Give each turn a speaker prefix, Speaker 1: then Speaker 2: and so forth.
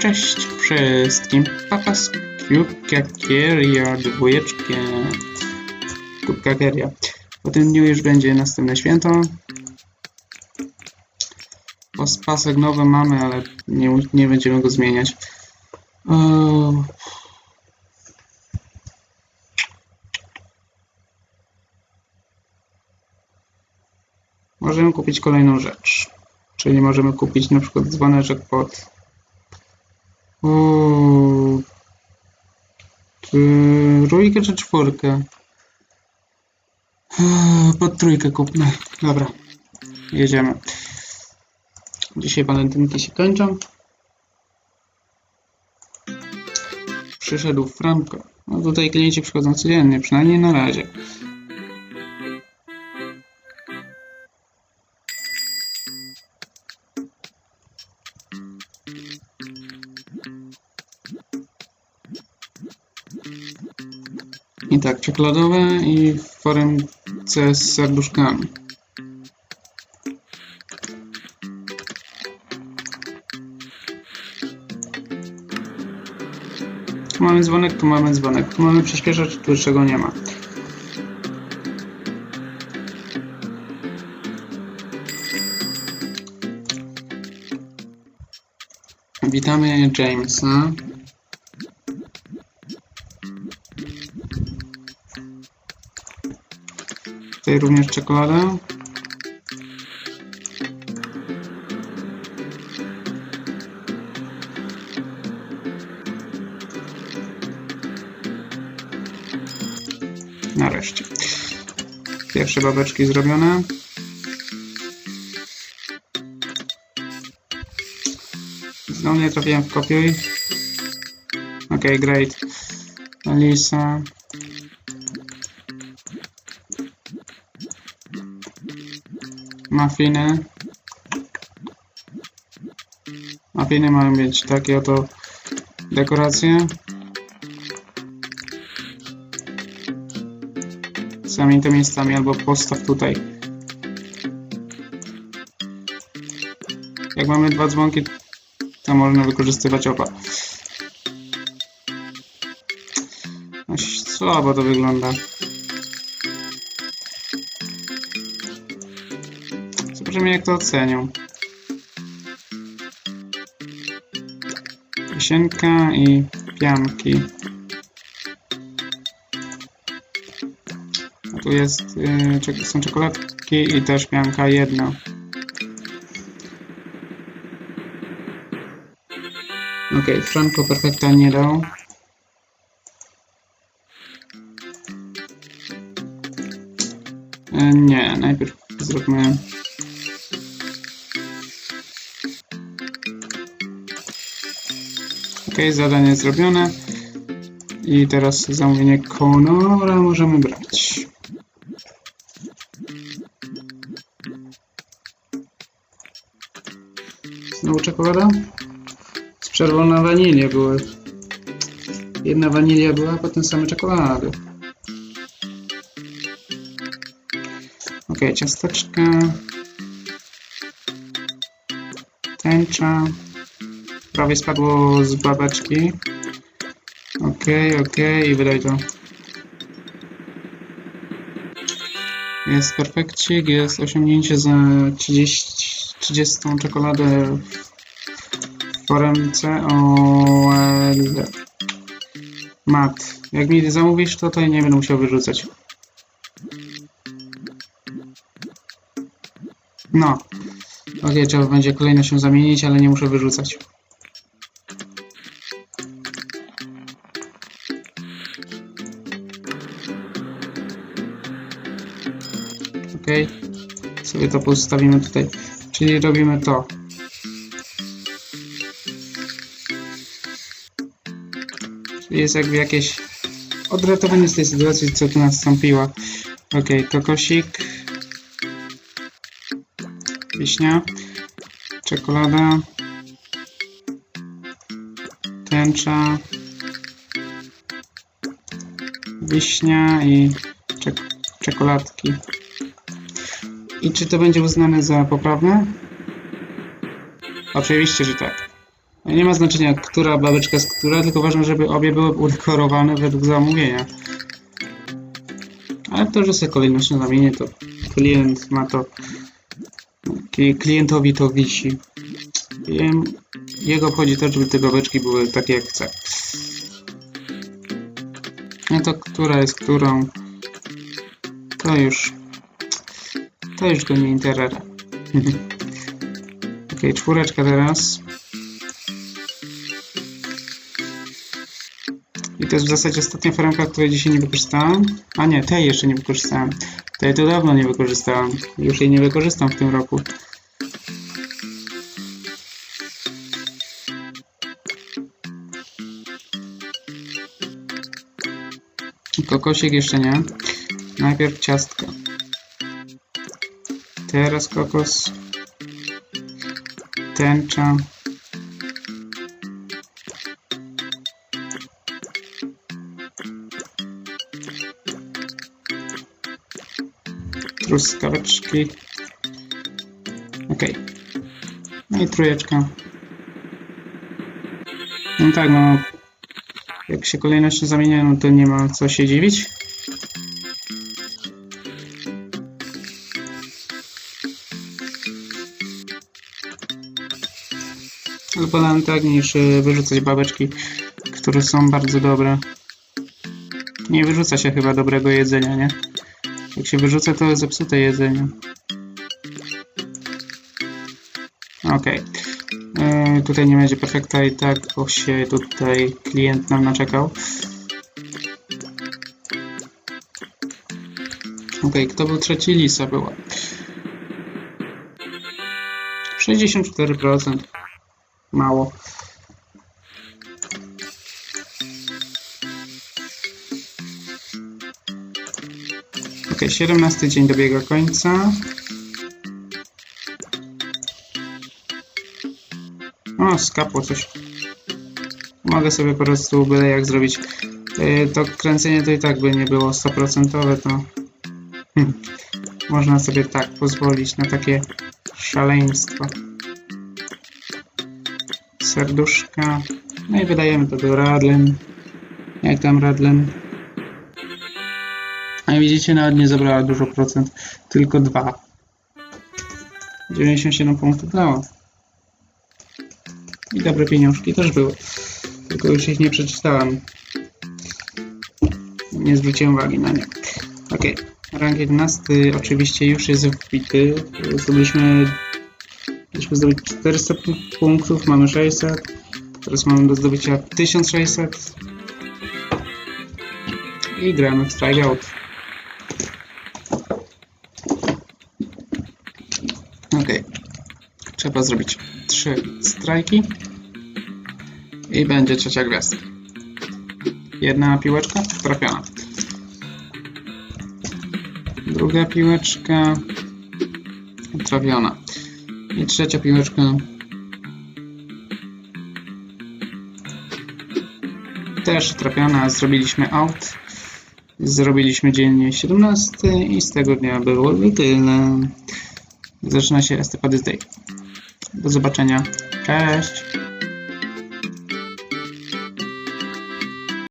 Speaker 1: Cześć wszystkim. Papa z Kieria dwójeczkę. Kubka. Po tym dniu już będzie następne święto. Pasek nowy mamy, ale nie, nie będziemy go zmieniać. O, Możemy kupić kolejną rzecz. Czyli możemy kupić na przykład dzwoneczek pod. Trójkę czy czwórkę? Eee, Pod trójkę kupmy. Dobra. Jedziemy. Dzisiaj walentynki się kończą. Przyszedł Franco. No tutaj klienci przychodzą codziennie, przynajmniej na razie. I tak, czekoladowe i w foremce z serduszkami. Tu mamy dzwonek, tu mamy dzwonek. Tu mamy przyspieszacz, tu czego nie ma. Witamy Jamesa. Tutaj również czekolada. Nareszcie. Pierwsze babeczki zrobione. Znowu nie trafiłem w kopiuj. Ok, great. Alisa. Mafiny. Mafiny mają mieć takie oto dekoracje. Zamień to miejscami albo postaw tutaj. Jak mamy dwa dzwonki, to można wykorzystywać oba. No, słabo to wygląda. Zobaczymy jak to ocenią. Wisienka i pianki. A tu jest, yy, są czekoladki i też pianka jedna. Okej, Franco perfekta nie dał. E, nie, najpierw zróbmy zadanie zrobione. I teraz zamówienie Conora możemy brać. Znowu czekolada? Z przerwą na wanilię były. Jedna wanilia była, a potem same czekolady. Ok, ciasteczka. Tęcza. Prawie spadło z babeczki. Okej, okej, i wydaj to. Jest perfekcik, jest osiągnięcie za 30, 30 czekoladę w foremce OL. Mat. Jak mi zamówisz, to to nie będę musiał wyrzucać. No. Okej, trzeba będzie kolejno się zamienić, ale nie muszę wyrzucać. Ok, sobie to postawimy tutaj. Czyli robimy to. Czyli jest jakby jakieś odratowanie z tej sytuacji, co tu nastąpiła. Ok, kokosik. Wiśnia. Czekolada. Tęcza. Wiśnia i czek czekoladki. I czy to będzie uznane za poprawne? Oczywiście, że tak. Nie ma znaczenia, która babeczka jest która, tylko ważne, żeby obie były udekorowane według zamówienia. Ale to, że sobie kolejnością zamienię, to klient ma to... kli- Klientowi to wisi. Jego obchodzi to, żeby te babeczki były takie jak chce. No to która jest którą? To już... To już go nie interesuje. Okej, czwóreczka teraz. I to jest w zasadzie ostatnia foremka, której dzisiaj nie wykorzystałem. A nie, tej jeszcze nie wykorzystałem. Tej to dawno nie wykorzystałem. Już jej nie wykorzystam w tym roku. Kokosik jeszcze nie. Najpierw ciastka. Teraz kokos. Tęcza. Truskaweczki. Ok. No i trójeczka. No tak, no. Jak się kolejność zamienia, no to nie ma co się dziwić. Ale podałem tak, niż y, wyrzucać babeczki, które są bardzo dobre. Nie wyrzuca się chyba dobrego jedzenia, nie? Jak się wyrzuca, to zepsute jedzenie. Okej. E, Tutaj nie będzie perfekta i tak, bo się tutaj klient nam naczekał. Okej, kto był trzeci? Lisa była. 64%. Mało. Ok, 17 dzień dobiega końca. O, skapło coś. Mogę sobie po prostu byle jak zrobić. Yy, To kręcenie to i tak by nie było 100%, to można sobie tak pozwolić na takie szaleństwo. Serduszka. No i wydajemy to do Radlen. Jak tam Radlen? A widzicie, nawet nie zabrała dużo procent, tylko dwa. 97 punktów dała. I dobre pieniążki też były. Tylko już ich nie przeczytałem. Nie zwróciłem uwagi na nie. Ok. Rank 11 oczywiście już jest wbity. Zdobyliśmy... Mieliśmy zdobyć 400 pu- punktów, mamy 600. Teraz mamy do zdobycia 1600. I gramy w Strikeout. Ok. Trzeba zrobić trzy strajki. I będzie trzecia gwiazdka. Jedna piłeczka trafiona. Druga piłeczka trafiona. I trzecia piłeczka też trafiona. Zrobiliśmy out. Zrobiliśmy dzień 17 i z tego dnia było i tyle. Zaczyna się Estepadys Day. Do zobaczenia. Cześć!